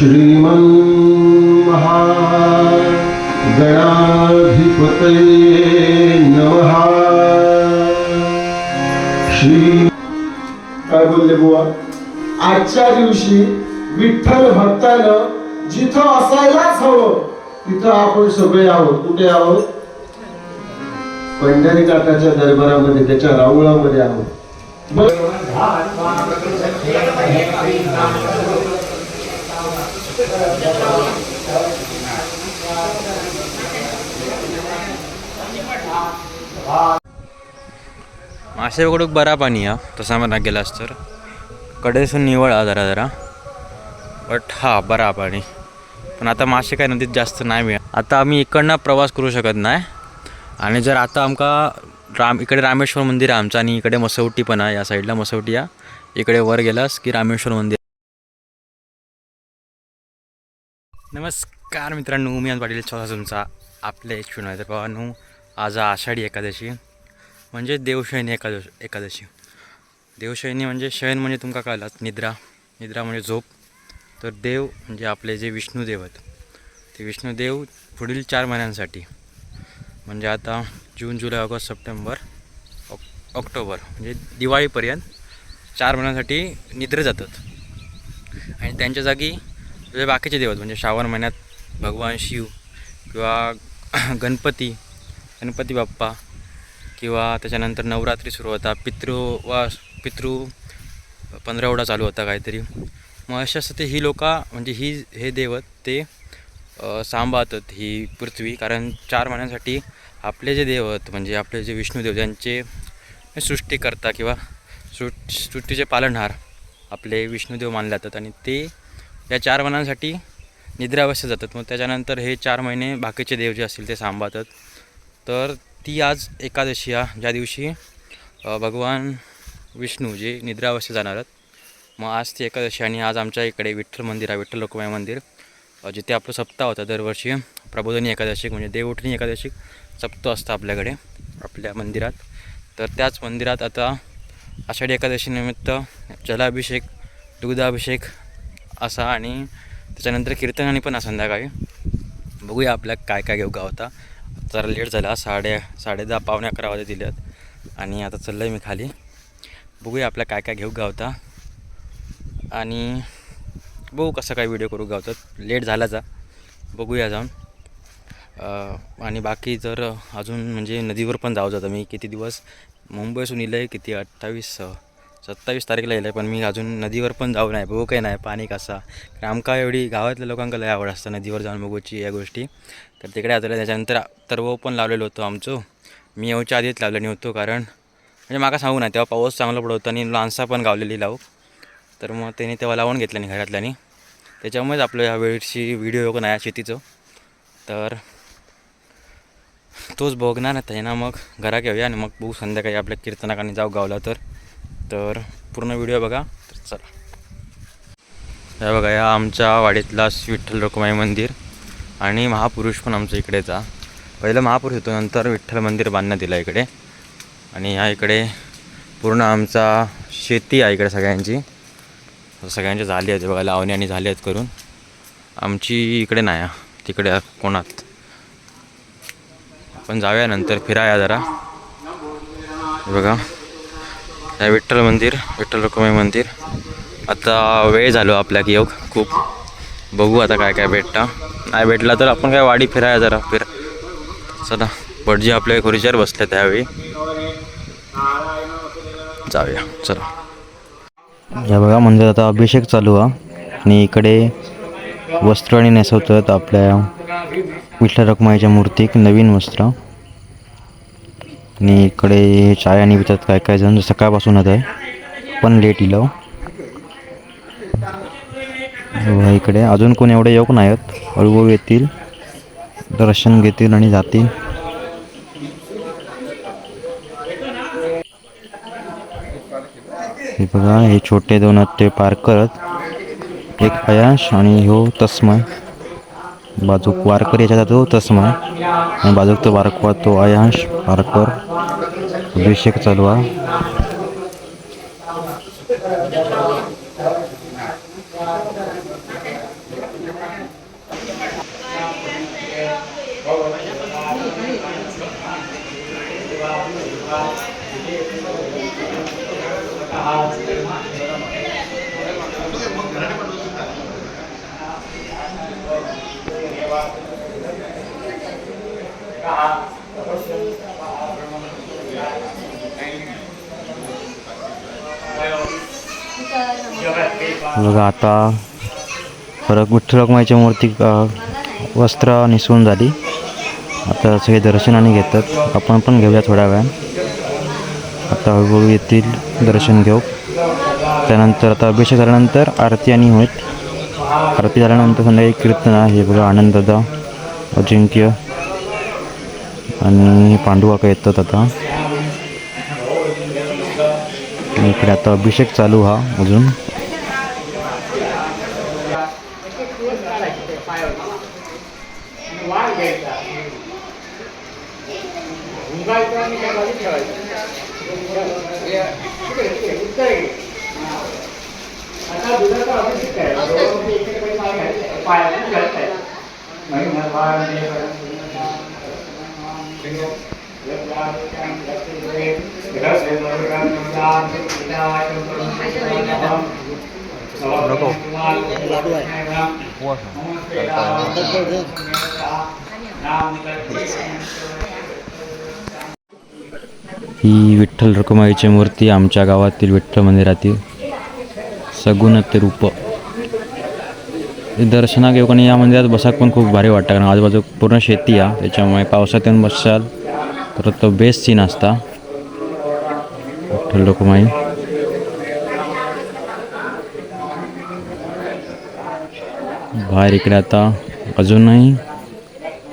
श्रीमन्महागणाधिपतये नमः। श्री काय बोलले बुवा? आजच्या दिवशी विठ्ठल भक्तानं जिथं असायलाच हवं तिथं आपण सगळे आहोत. कुठे आहोत? पंढरीनाथाच्या दरबारामध्ये त्याच्या राऊळामध्ये आहोत. मासे उघडूक बरा पाणी हा तसा म्हणा गेलास तर. कडेसून निवळ हा जरा जरा. बट हा बरा पाणी. पण आता मासे काय नदीत जास्त नाही मिळत. आता आम्ही इकडनं प्रवास करू शकत नाही. आणि जर आता आमका राम इकडे रामेश्वर मंदिर आहे आमचं आणि इकडे मसवटी पण आहे या साईडला मसवटी या इकडे वर गेलास की रामेश्वर मंदिर. नमस्कार मित्रांनो मी आज पाटील चौथा तुमचा आपल्या एक शिवण तर भावांनो आज आषाढी एकादशी म्हणजे देवशयनी एकादश एकादशी. देवशयनी म्हणजे शयन म्हणजे तुमका कळलात निद्रा. निद्रा म्हणजे झोप. तर देव म्हणजे आपले जे विष्णुदेव आहेत ते विष्णुदेव पुढील चार महिन्यांसाठी. म्हणजे आता जून जुलै ऑगस्ट सप्टेंबर ऑक ऑक्टोबर म्हणजे दिवाळीपर्यंत चार महिन्यांसाठी निद्रे जातात. आणि त्यांच्या जागी जे बाकीचे दिवस म्हणजे श्रावण महिन्यात भगवान शिव किंवा गणपती गणपती बाप्पा किंवा त्याच्यानंतर नवरात्री सुरू होता. पितृ वा पितृ पंधरावडा चालू होता काहीतरी. मग अशा ते ही लोक म्हणजे ही हे देवत ते सांभाळतात ही पृथ्वी. कारण चार महिन्यांसाठी आपले जे दैवत म्हणजे आपले जे विष्णुदेव ज्यांचे सृष्टीकर्ता किंवा सृ सृष्टीचे पालनहार आपले विष्णुदेव मानले जातात. आणि ते या चार महिन्यांसाठी निद्रावस्थेत जातात. मग त्याच्यानंतर हे चार महिने बाकीचे देव जे असतील ते सांभाळतात. तर ती आज एकादशी आ ज्या दिवशी भगवान विष्णू जे निद्रावस्थेत जाणार आहेत. मग आज ती एकादशी आणि आज आमच्या इकडे विठ्ठल मंदिर आहे विठ्ठल लोकमाय मंदिर. जिथे आपलं सप्ताह होता दरवर्षी प्रबोधनी एकादशी म्हणजे देवउठणी एकादशी सप्ताह असतं आपल्याकडे आपल्या मंदिरात. तर त्याच मंदिरात आता आषाढी एकादशीनिमित्त जलाभिषेक दुग्धाभिषेक असा आणि त्याच्यानंतर कीर्तन आणि पण आहे संध्याकाळी. बघूया आपल्या काय काय घेऊ होता जरा लेट झाला साडे साडे दहा पावणे अकरा वाजे दिल्यात आणि आता चाललं आहे मी खाली. बघूया आपल्या काय काय घेऊ गावता. आणि बघू कसं काय व्हिडिओ करू गावतात लेट झालाचा बघूया जाऊन. आणि बाकी जर अजून म्हणजे नदीवर पण जाऊ जातं. मी किती दिवस मुंबईसून इलं आहे किती अठ्ठावीस सत्तावीस तारीखला येईल आहे पण मी अजून नदीवर पण जाऊ नाही बघू काही नाही पाणी कसा. कारण आमका एवढी गावातल्या लोकांका लय आवड असतं नदीवर जाऊन बघूची या गोष्टी. तर तिकडे आता त्याच्यानंतर तरवो पण लावलेलो होतो आमचं. मी येऊच्या आधीच लावलेलं होतो कारण म्हणजे माका सांगू नाही तेव्हा पाऊस चांगला पडत होता आणि लांसा पण गावलेली लावू. तर मग त्याने तेव्हा लावून घेतलं नाही घरातल्यानी. त्याच्यामुळेच आपलं ह्या वेळची व्हिडिओ योग नाही आहे शेतीचं. तर तोच बघणार आता ना मग. घरा घेऊया आणि मग बघू संध्याकाळी आपल्या कीर्तनाकाने जाऊ गावला तर. तर पूर्ण व्हिडिओ बघा. तर चला. या बघा या आमच्या वाडीतला विठ्ठल रखुमाई मंदिर आणि महापुरुष पण आमच्या इकडेचा. पहिलं महापुरुष होतो नंतर विठ्ठल मंदिर बांधण्यात दिलं इकडे. आणि ह्या इकडे पूर्ण आमचा शेती आहे इकडे सगळ्यांची. सगळ्यांची झाली आहेत बघा लावणी आणि झाली आहेत करून. आमची इकडे नाही आहे, तिकडे कोणात. आपण जाऊया नंतर फिराया जरा. हे बघा. विठ्ठल मंदिर विठ्ठल रखुमाई मंदिर. आता वेळ झालो आपल्या की योग खूप. बघू आता काय काय भेटता. नाही भेटला तर आपण काय वाडी फिराया जरा फिर. चला भटजी आपल्या खुर्चीवर बसले त्यावेळी. जाऊया चला. या बघा म्हणजे आता अभिषेक चालू हा आणि इकडे वस्त्र आणि नेसवतात आपल्या विठ्ठल रखुमाईच्या मूर्तीक नवीन वस्त्र. आणि इकडे चाय आणि पितात काय काय जण सकाळपासूनच आहे पण लेट इलं हो. हो, इकडे. अजून कोण एवढे योग नाही आहेत हळूहळू येतील. दर्शन घेतील आणि जातील. हे बघा हे छोटे दोन आहेत ते पार करत. एक अयाश आणि हो तस्मय. बाजूक वारकर याच्या जातो तस्मा. आणि बाजूक तो वारकवा तो अयांश वारकर अभिषेक चालवा. बघा आता परत विठ्ठलकमाईच्या मूर्ती वस्त्र निसवून झाली. आता सगळे दर्शनाने घेतात. आपण पण घेऊया थोड्या वेळा. आता हळूहळू येथील दर्शन घेऊ. त्यानंतर आता अभिषेक झाल्यानंतर आरती आणि होईल आरती झाल्यानंतर संध्याकाळी कीर्तन आहे. बघा आनंददा अजिंक्य. आणि पांडुवाका येतात आता. इकडे आता अभिषेक चालू हा अजून. ही विठ्ठल रखुमाईची मूर्ती आमच्या गावातील विठ्ठल मंदिरातील सगुण ते रूप दर्शनाक येऊ आणि या मंदिरात बसाक पण खूप भारी वाटतं कारण आजूबाजू पूर्ण शेती आहे. त्याच्यामुळे पावसात येऊन बसाल तर तो बेस्ट सीन असता. विठ्ठल रखुमाई बाहेर इकडे आता अजूनही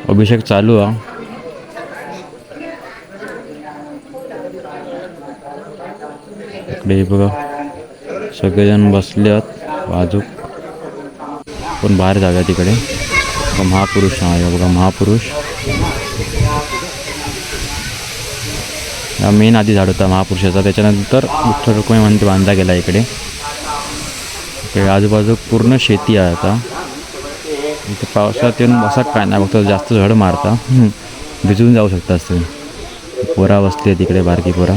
अभिषेक चालू आहे. इकडे बघा सगळेजण बसले आहेत बाजूक. पण बाहेर जाऊया तिकडे. महापुरुष आहे. बघा महापुरुष. मेन आधी झाड होता महापुरुषाचा. त्याच्यानंतर उत्तर रुक्मिणी म्हणते बांधला गेला इकडे. इकडे आजूबाजू पूर्ण शेती आहे आता. इथे पावसात येऊन असा काय नाही फक्त जास्त झड मारता. भिजून जाऊ शकता असते पोरा बसली आहे तिकडे बारकी पोरा.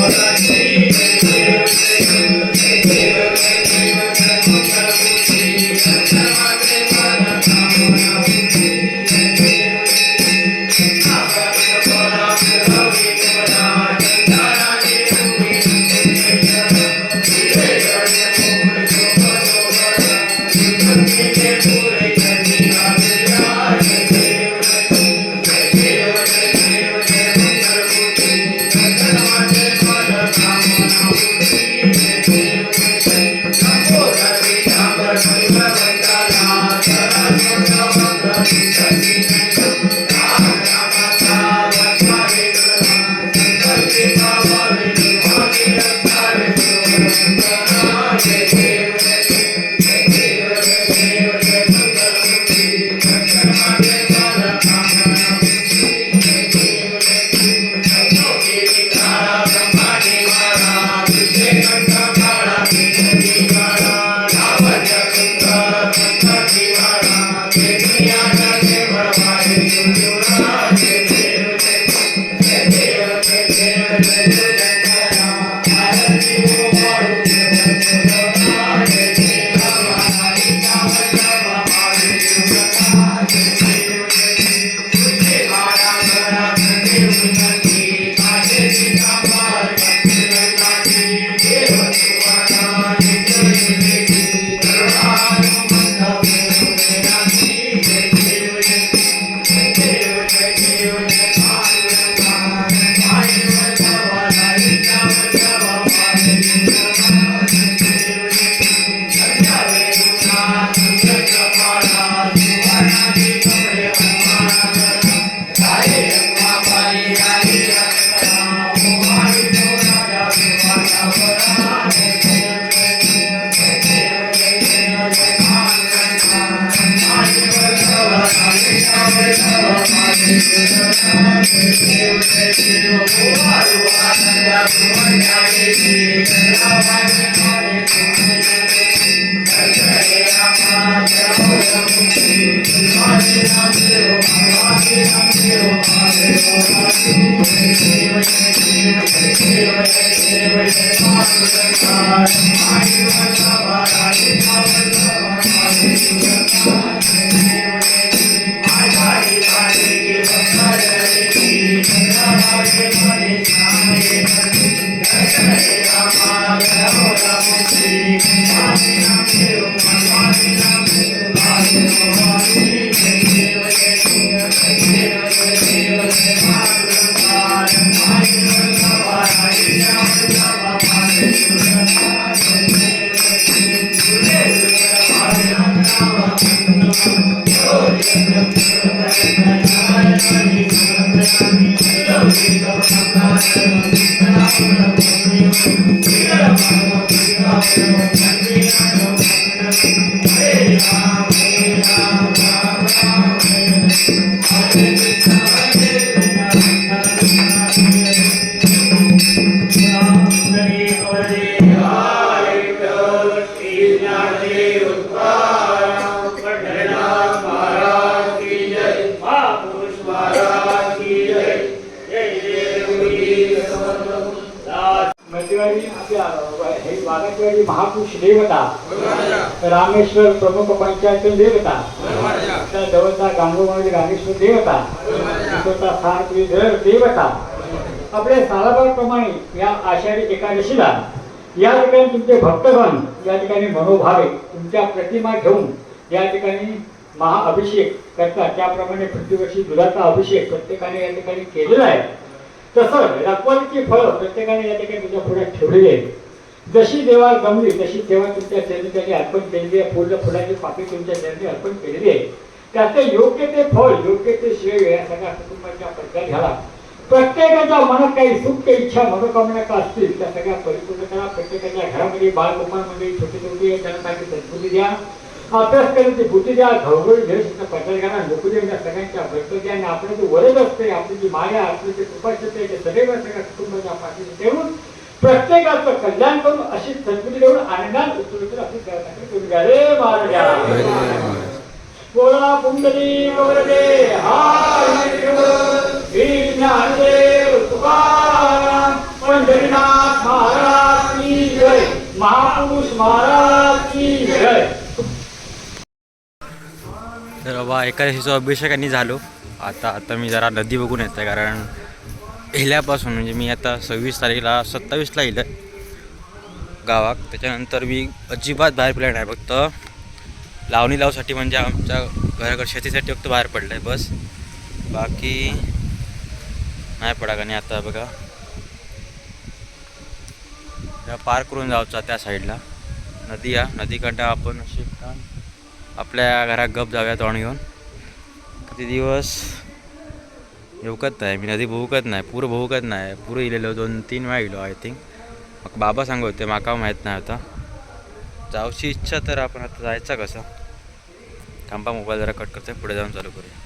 ます。I'm महापुरुष देवता. रामेश्वर प्रमुख पंचायत देवता. त्या जवळचा गांगोमध्ये म्हणजे रामेश्वर देवता. तिथोचा स्थानपुरी दर देवता. आपल्या सालाबाप्रमाणे या आषाढी एकादशीला या ठिकाणी तुमचे भक्तगण या ठिकाणी मनोभावे तुमच्या प्रतिमा घेऊन या ठिकाणी महाअभिषेक करतात. त्याप्रमाणे प्रतिवर्षी दुधाचा अभिषेक प्रत्येकाने या ठिकाणी केलेला आहे. तसं रखवालीची फळं प्रत्येकाने या ठिकाणी तुझ्या पुढे ठेवलेली आहेत. जशी देवा जमली तशी सेवा तुमच्या चरणी त्यांनी अर्पण केलेली आहे फुल फुलाची पाकळी तुमच्या चरणी अर्पण केलेली आहे. त्याचे योग्य ते फळ योग्य ते श्रेय या सगळ्या कुटुंबाच्या पडद्यात घाला प्रत्येकाच्या मनात काही सुख इच्छा मनोकामना का असतील त्या सगळ्या परिपूर्ण करा. प्रत्येकाच्या घरामध्ये बालकुमारमध्ये छोटे छोटे त्यांना काही संस्कृती द्या. अभ्यास करण्याची बुद्धी द्या. घरोघरी घेण्याचा पडद्यात घाला नोकरी सगळ्यांच्या भक्त द्या. आणि आपलं जे वरद असते आपली जी माया आपली जी कृपाशते आहे ते सदैव सगळ्या कुटुंबाच्या पाठीशी ठेवून प्रत्येकाचं कल्याण करून अशी संस्कृती देऊन आनंदात उतरवतील अशी करण्यासाठी तुम्ही घ्या रे बोला पुंडली वगैरे ज्ञानदेव तुकाराम पंढरीनाथ महाराज की जय महापुरुष महाराज की जय. तर बाबा एकादशीचा अभिषेकाने झालो. आता आता मी जरा नदी बघून येते कारण पहिल्यापासून म्हणजे मी आता सव्वीस तारीखला सत्तावीसला येईल गावात. त्याच्यानंतर मी अजिबात बाहेर पडला नाही फक्त लावणी लावसाठी म्हणजे आमच्या घराकडे शेतीसाठी फक्त बाहेर पडलं आहे बस. बाकी नाही पडा का नाही आता बघा. त्या पार करून जावचा त्या साईडला. नदी या नदीकडं आपण अशी आपल्या घरात गप जाऊया तोंड घेऊन. किती दिवस येऊकत नाही मी नदी भोवकत नाही पूर भोवकत नाही. पूर इलेलो दोन तीन वेळा इलो आय थिंक मग बाबा सांगत होते माका माहीत नाही आता. जाऊची इच्छा तर आपण आता जायचा कसं? थांबा मोबाईल जरा कट करतोय पुढे जाऊन चालू करूया.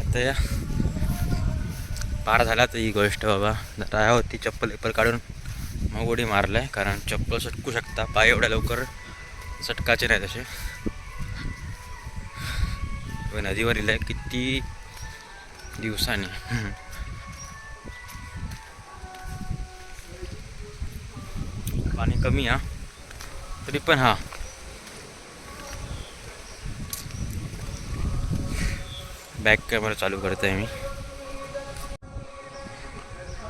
आता या. पार झाला तर ही गोष्ट बाबा. जरा होती चप्पल एप्पल काढून. मग उडी मारलं आहे कारण चप्पल सटकू शकता. पाय एवढ्या लवकर सटकाचे नाही तसे. नदीवरील आहे किती दिवसाने. पाणी कमी हा. तरी पण हा. बॅक कॅमेरा चालू करतोय मी.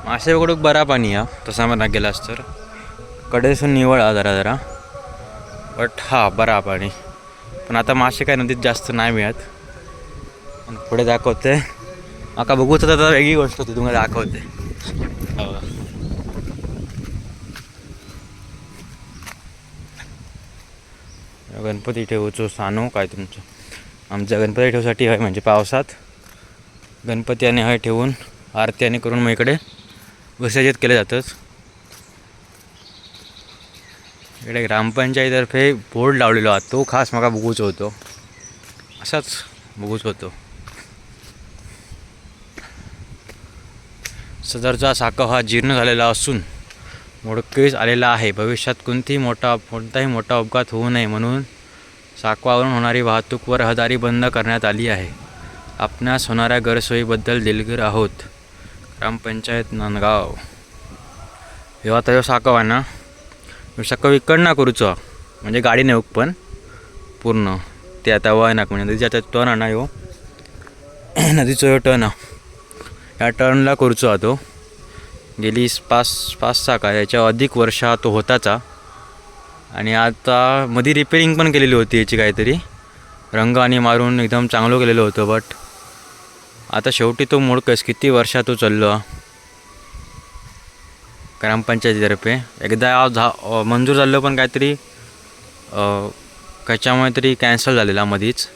मासे पकडूक बरा पाणी हा. तसा म्हणा गेलास तर. कडेसून निवळ हा जरा जरा. बट हा बरा पाणी. पण आता मासे काय नदीत जास्त नाही मिळत. पुढे दाखवते. माका बघूच तर आता वेगळी गोष्ट होती तुम्हाला दाखवते. हो. गणपती ठेवूचो सानो काय तुमचं? आमच्या गणपती ठेवसाठी हय म्हणजे पावसात. गणपती आणि हय ठेवून आरती आणि करून मग इकडे विसर्जित केले जातंच इकडे ग्रामपंचायतीतर्फे बोर्ड लावलेलो आहात तो खास मला बघूच होतो. असाच बघूच होतो. सदरचा साखा हा जीर्ण झालेला असून मोडकेस आलेला आहे. भविष्यात कोणतीही मोठा कोणताही मोठा अपघात होऊ नये म्हणून साकवावरून होणारी वाहतूक व रहदारी बंद करण्यात आली आहे. आपणास होणाऱ्या गैरसोयीबद्दल दिलगीर आहोत. ग्रामपंचायत नांदगाव. ह्यो आता ह्यो साकव आहे ना साकव साकव इकडनं करूचो. म्हणजे गाडी नेऊक पण. पूर्ण. ते आता वयनाक म्हणजे नदीच्या आता टर्न आहे ना ह्यो नदीचो टर्न हा ह्या टर्नला करूचो हा तो. गेली पाच पाच सहा का याच्या अधिक वर्ष हा तो होताचा. आणि आता मध्ये रिपेरिंग पण केलेली होती याची काहीतरी. रंग आणि मारून एकदम चांगलं केलेलं होतं बट आता शेवटी तो मोडकस किती वर्षा तो चाललो ग्रामपंचायतीतर्फे एकदा झा मंजूर झालं पण काहीतरी कशामुळे तरी कॅन्सल झालेला मधीच.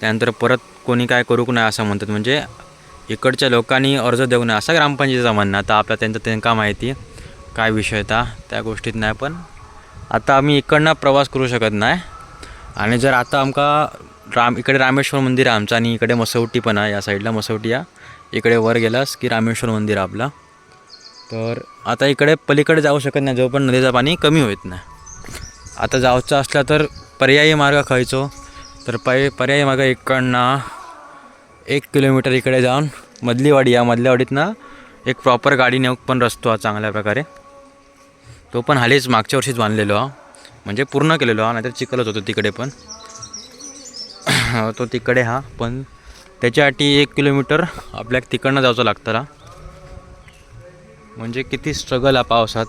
त्यानंतर परत कोणी काय करूक नाही असं म्हणतात. म्हणजे इकडच्या लोकांनी अर्ज देऊ नये. असा ग्रामपंचायतीचा म्हणणं आता आपल्या त्यांचं त्यांना माहिती काय विषय था त्या गोष्टीत नाही पण आता आम्ही इकडनं प्रवास करू शकत नाही. आणि जर आता आमका राम इकडे रामेश्वर मंदिर आहे आमचं आणि इकडे मसवटी पण आहे. या साईडला मसवटी या इकडे वर गेलास की रामेश्वर मंदिर आपलं आपला. तर आता इकडे पलीकडे जाऊ शकत नाही. जो पण नदीचं पाणी कमी होत नाही. आता जायचं असला तर पर्यायी मार्ग खायचो. तर पर्याय पर्यायी मार्ग इकडनं एक किलोमीटर इकडे जाऊन मधलीवाडी या मधल्या वाडीतनं एक प्रॉपर गाडी नेऊक पण रस्तो हा चांगल्या प्रकारे. तो पण हालीच मागच्या वर्षीच बांधलेलो हा. म्हणजे पूर्ण केलेलो हा नाहीतर चिखलच होतो तिकडे पण. तो तिकडे हा पण त्याच्यासाठी एक किलोमीटर आपल्याक तिकडनं जायचं लागतं म्हणजे किती स्ट्रगल हा पावसात.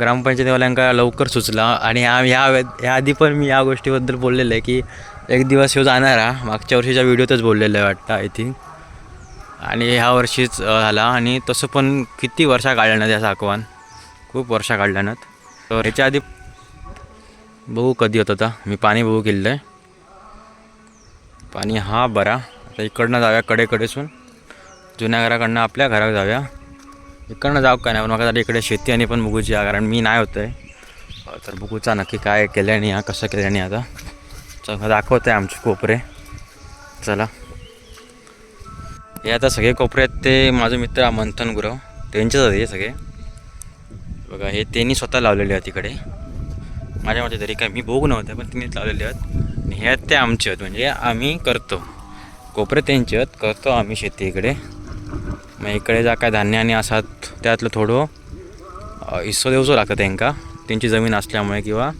ग्रामपंचायतीवाल्यांका लवकर सुचला आणि ह्या ह्या ह्या आधी पण मी या गोष्टीबद्दल बोललेलं आहे की एक दिवस ह्यो जाणार हा. मागच्या वर्षीच्या व्हिडिओतच बोललेलं आहे वाटतं आय थिंक आणि ह्या वर्षीच झाला. आणि तसं पण किती वर्षा काढल्यानं त्या साकवान? खूप वर्षा काढल्यानं तर ह्याच्या आधी बघू कधी होत होता मी पाणी बघू केलं आहे पाणी हा बरा. आता इकडनं जाऊया कडेकडेसून. जुन्या घराकडनं आपल्या घरा जाऊया. इकडनं जाऊ काय नाही? पण मला इकडे शेती आणि पण बघूची आहे कारण मी नाही होत आहे तर बघूचा नक्की काय केल्याने हा कसं केल्याने आता. चला दाखवते आहे आमचे कोपरे. चला. हे आता सगळे कोपरे आहेत ते माझे मित्र मंथन गुरव. त्यांचेच आहेत हे सगळे. बघा हे त्यांनी स्वतः लावलेले आहेत तिकडे. माझ्या मते तरी काय मी बघू नव्हते पण त्यांनीच लावलेले आहेत. आणि हे आहेत ते आमचे आहेत. म्हणजे आम्ही करतो. कोपरे त्यांचे आहेत करतो आम्ही शेती इकडे. मग इकडे जा काय धान्य आणि असात त्यातलं थोडं हिस्सो देऊचो लागतं त्यांका. त्यांची जमीन असल्यामुळे किंवा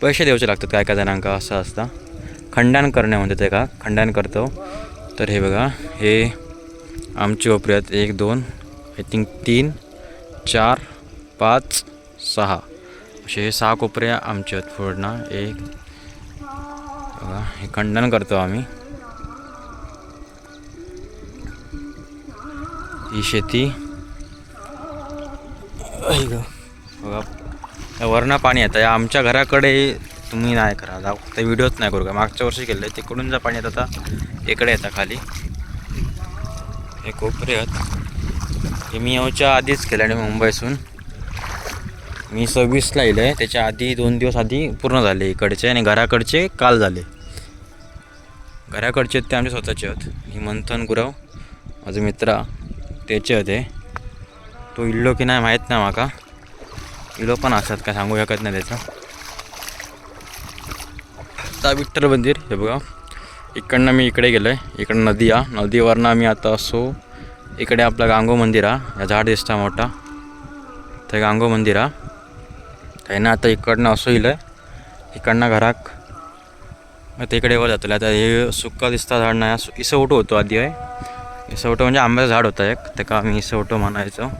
पैसे देऊचे लागतात काय काय जणांका असं असतं खंडन करणे म्हणतात ते का? खंडन करतो. तर हे बघा हे आमचे कोपरे आहेत एक दोन आय थिंक तीन चार पाच सहा. असे हे सहा कोपरे आमचे आहेत पूर्ण. एक बघा हे खंडन करतो आम्ही. ही शेती. बघा या वरनं पाणी येतं. या आमच्या घराकडे तुम्ही नाही करा. जाऊ ते व्हिडिओच नाही करू का? मागच्या वर्षी केले तिकडून जा पाणी आता. इकडे येतं खाली. हे कोपरे आहेत. हे मी याच्या आधीच केलं आणि मुंबईसून. मी सव्वीसला येलं आहे त्याच्या आधी दोन दिवस आधी पूर्ण झाले इकडचे आणि घराकडचे काल झाले. घराकडचे आहेत ते आमचे स्वतःचे आहेत. ही मंथन गुरव माझे मित्र त्याचे होते तो इल्लो की नाही माहीत नाही माका. इलो पण असतात काय सांगू शकत नाही त्याचं. आता विठ्ठल मंदिर हे बघा. इकडनं मी इकडे गेलो आहे इकडं नदी आ नदीवरनं आम्ही आता असो इकडे आपलं गांगो मंदिर हा या झाड दिसता मोठा. ते गांगो मंदिर हा त्यानं आता इकडनं असं इलं इकडनं घराक. मग ते इकडे वर जातलं आता हे सुक्का दिसता झाड नाही. इसवटो होतो आधी आहे इसवटो म्हणजे आंब्याचं झाड होतं एक. ते का आम्ही इसवटो म्हणायचो.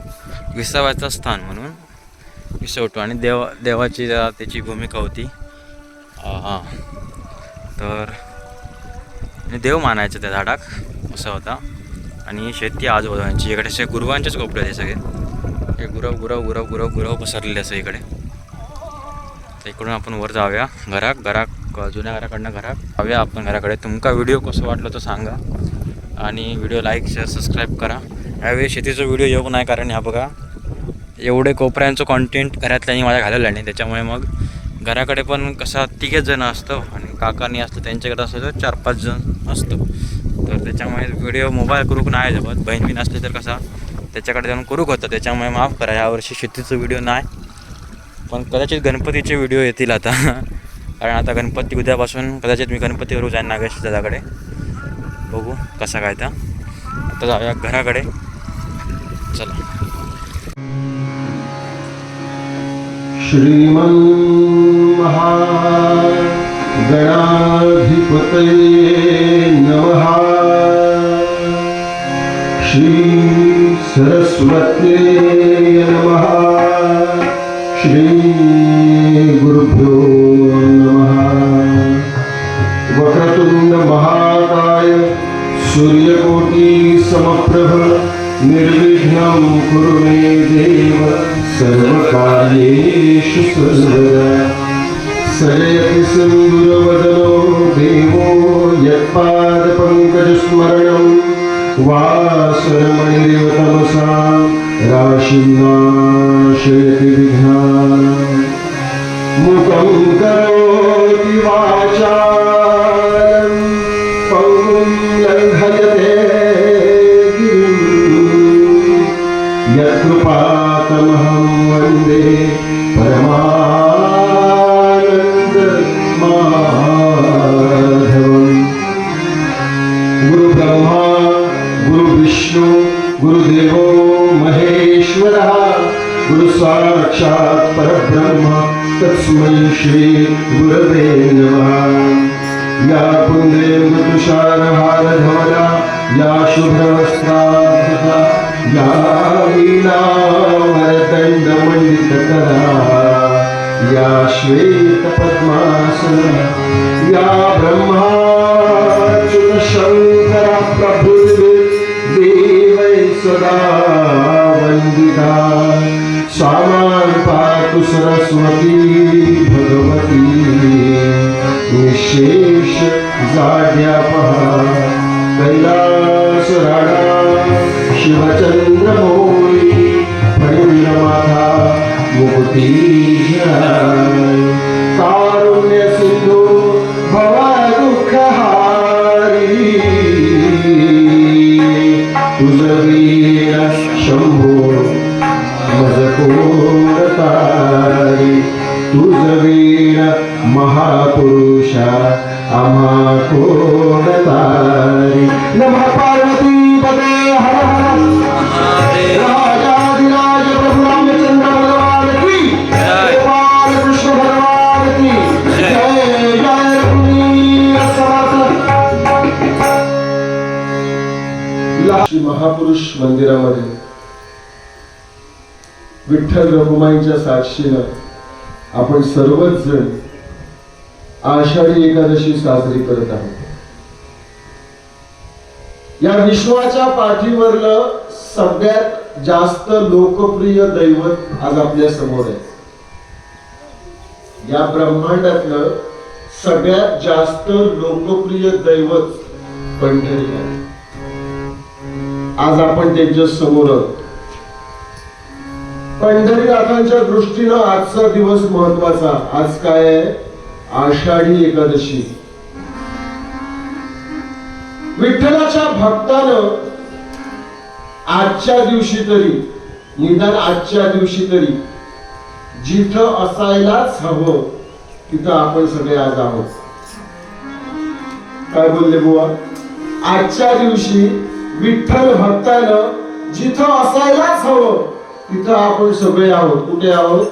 विसावायचं स्थान म्हणून. इसवटो आणि देवा देवाची त्याची भूमिका होती. हां तर देव मानायचं त्या झाडाक असं होता. आणि शेती आजूबाजूंची इकडे असे गुरुवांचेच कोपडे होते सगळे. हे गुरव गुरव गुरव गुरव गुरव पसरलेले असं इकडे. तर इकडून आपण वर जाऊया. घराक घराक जुन्या घराकडनं घराक जाऊया आपण घराकडे. तुमका व्हिडिओ कसं वाटलं तर सांगा. आणि व्हिडिओ लाईक शेअर सबस्क्राईब करा. यावेळी शेतीचा व्हिडिओ येऊ नाही कारण ह्या बघा एवढे कोपऱ्यांचं कॉन्टेंट घरातल्यानी माझ्या घालवलं नाही. त्याच्यामुळे मग घराकडे पण कसा तिघेच जण असतो आणि काकांनी असतं त्यांच्याकडे असतं तर चार पाच जण असतो. तर त्याच्यामुळे व्हिडिओ मोबाईल करूक नाही जमत. बहीण बिन असली तर कसा त्याच्याकडे जाऊन करूक होतं त्याच्यामुळे माफ करा यावर्षी शेतीचा व्हिडिओ नाही. पण कदाचित गणपतीचे व्हिडिओ येतील आता. कारण आता गणपती उद्यापासून कदाचित मी गणपती करू जाईन नागेश दादाकडे बघू कसा काय तर. आता जाऊया घराकडे. श्रीमन्महागणाधिपतये नमः। श्री सरस्वत्यै नमः। श्री गुरुभ्यो नमः। वक्रतुंड महाकाय सूर्यकोटी समप्रभ निर्विघ्नं कुरु मे देव। सर्वकार्येषु सर्वदा सजयति सिन्दुरवदनो देवो यत्पादपङ्कजस्मरणं। वासरमणिरिव तमसा राशिं नाशयति विघ्नान् मुखं करोति वाचा तस्मै श्री गुरवे नमः। या पुण्डे मृतुषारहारधवला या शुभ्रवस्त्राधृता या वीणावरदण्डमण्डितकरा या श्वेतपद्मासना या ब्रह्मा Gracias. महापुरुष मंदिरामध्ये विठ्ठल रघुमाईच्या साक्षीनं आपण सर्वच जण आषाढी एकादशी साजरी करत आहोत. या विश्वाच्या पाठीवरलं सगळ्यात जास्त लोकप्रिय दैवत आज आपल्यासमोर आहे या ब्रह्मांडातलं सगळ्यात जास्त लोकप्रिय दैवत पंढरी आहे आज आपण त्यांच्यासमोर पंढरीनाथांच्या दृष्टीनं आजचा दिवस महत्त्वाचा. आज काय आहे? आषाढी एकादशी. विठ्ठलाच्या भक्तानं आजच्या दिवशी तरी निदान आजच्या दिवशी तरी जिथं असायलाच हवं तिथं आपण सगळे आज आहोत. काय बोलले बुवा? आजच्या दिवशी विठ्ठल भक्तानं जिथं असायलाच हवं तिथं आपण सगळे आहोत. कुठे आहोत?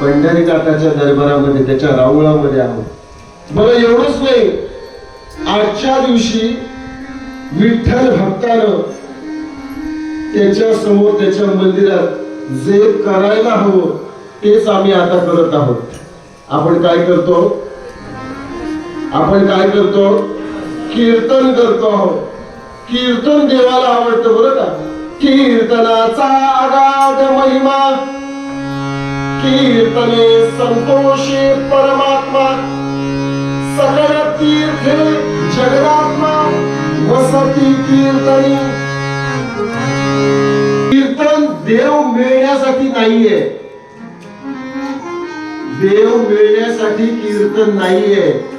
पंढरीनाथाच्या दरबारामध्ये त्याच्या राऊळामध्ये आहोत. बरं एवढंच नाही आजच्या दिवशी विठ्ठल भक्तानं त्याच्यासमोर त्याच्या मंदिरात जे करायला हवं तेच आम्ही आता करत आहोत. आपण काय करतो? आपण काय करतो? कीर्तन करतो आहोत. कीर्तन देवाला आवडतं बरं का? कीर्तनाचा अगाध महिमा. कीर्तने संतोषे परमात्मा. सकल तीर्थे जगदात्मा. वसती कीर्तनी. कीर्तन देव मिळण्यासाठी नाहीये. देव मिळण्यासाठी कीर्तन नाहीये.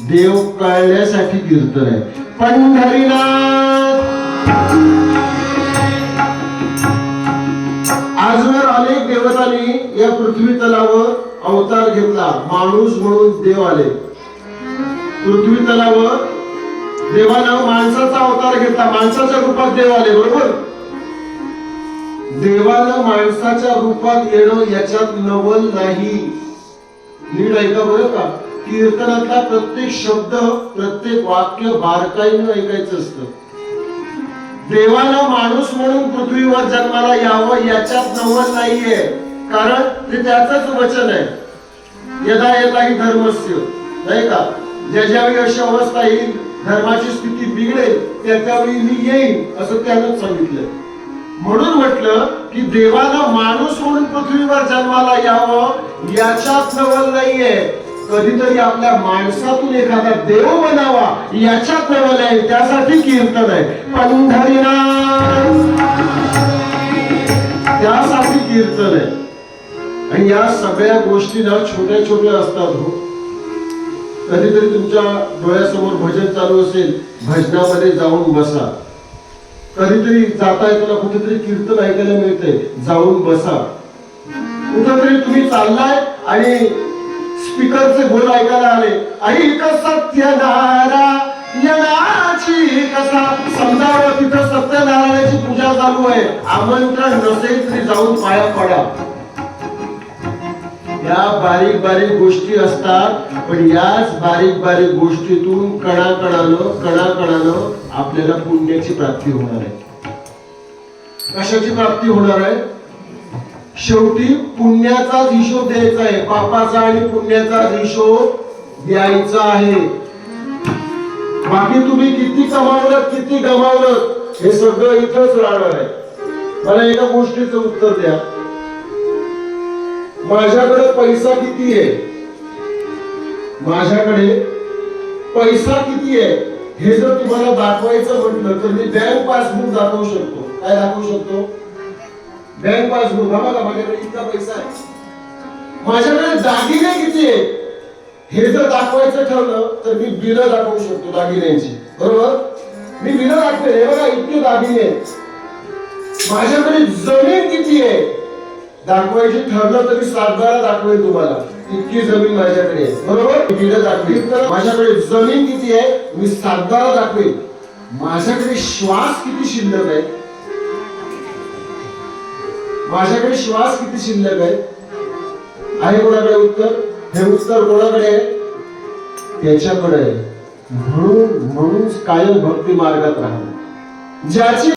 देव कळण्यासाठी कीर्तन आहे. पंढरीनाथ पृथ्वी तलावर अवतार घेतला माणूस म्हणून देव आले. पृथ्वी तलावर देवानं माणसाचा अवतार घेतला माणसाच्या रूपात देव आले बरोबर? देवानं माणसाच्या रूपात येणं याच्यात नवल नाही. नीट ऐका बरं का? कीर्तनातला प्रत्येक शब्द प्रत्येक वाक्य बारकाईनं ऐकायचं असतं. देवानं माणूस म्हणून पृथ्वीवर जन्माला यावं याच्यात नवल नाहीये. कारण ते त्याचंच वचन आहे. यदा यदा ही धर्मस्य नाही का? ज्या ज्यावेळी अशी अवस्था येईल धर्माची स्थिती बिघडेल त्या त्यावेळी मी येईन असं त्यानं सांगितलं. म्हणून म्हटलं की देवाला माणूस म्हणून पृथ्वीवर जन्माला यावं याच्यात नवल नाहीये. कधीतरी आपल्या माणसातून एखादा देव बनावा याच्यात नवल आहे त्यासाठी कीर्तन आहे. पंढरीनाथ! त्यासाठी कीर्तन आहे. आणि या सगळ्या गोष्टी ना छोट्या छोट्या असतात हो. कधीतरी तुमच्या डोळ्यासमोर भजन चालू असेल भजनामध्ये जाऊन बसा. कधीतरी जाता येताना कुठेतरी कीर्तन ऐकायला मिळते जाऊन बसा. कुठेतरी तुम्ही चाललाय आणि स्पीकरचे बोल ऐकायला आले. ऐक सत्य नारायणाची कसा? समजावं तिथं सत्यनारायणाची पूजा चालू आहे. आमंत्रण नसेल तरी जाऊन पाया पडा. या बारीक बारीक गोष्टी असतात पण याच बारीक बारीक गोष्टीतून कणाकणानं कणाकणानं आपल्याला पुण्याची प्राप्ती होणार आहे. कशाची प्राप्ती होणार आहे? शेवटी पुण्याचाच हिशोब द्यायचा आहे. पापाचा आणि पुण्याचाच हिशोब द्यायचा आहे. बाकी तुम्ही किती कमावलं किती गमावलं हे सगळं इथंच राहणार आहे. मला एका गोष्टीचं उत्तर द्या. माझ्याकडे पैसा किती आहे? माझ्याकडे पैसा किती आहे? हे जर तुम्हाला दाखवायचं म्हटलं तर मी बँक पासबुक दाखवू शकतो. काय दाखवू शकतो? बँक पासबुक हा बघा माझ्याकडे इतका पैसा आहे. माझ्याकडे दागिने किती आहे हे जर दाखवायचं ठरलं तर मी बिलं दाखवू शकतो दागिन्यांची. बरोबर? मी बिलं दाखवेल. हे बघा इतके दागिने माझ्याकडे जमीन किती आहे? दाखवायची ठरलं तरी सातबारा दाखवेल तुम्हाला. इतकी जमीन माझ्याकडे आहे. बरोबर? दाखवेल. तर माझ्याकडे जमीन किती आहे? मी सातबारा दाखवेल. माझ्याकडे श्वास किती शिल्लक आहे? माझ्याकडे श्वास किती शिल्लक आहे? आहे कोणाकडे उत्तर? हे उत्तर कोणाकडे आहे? त्याच्याकडे आहे. म्हणून म्हणून कायम भक्ती मार्गात राहा. ज्याची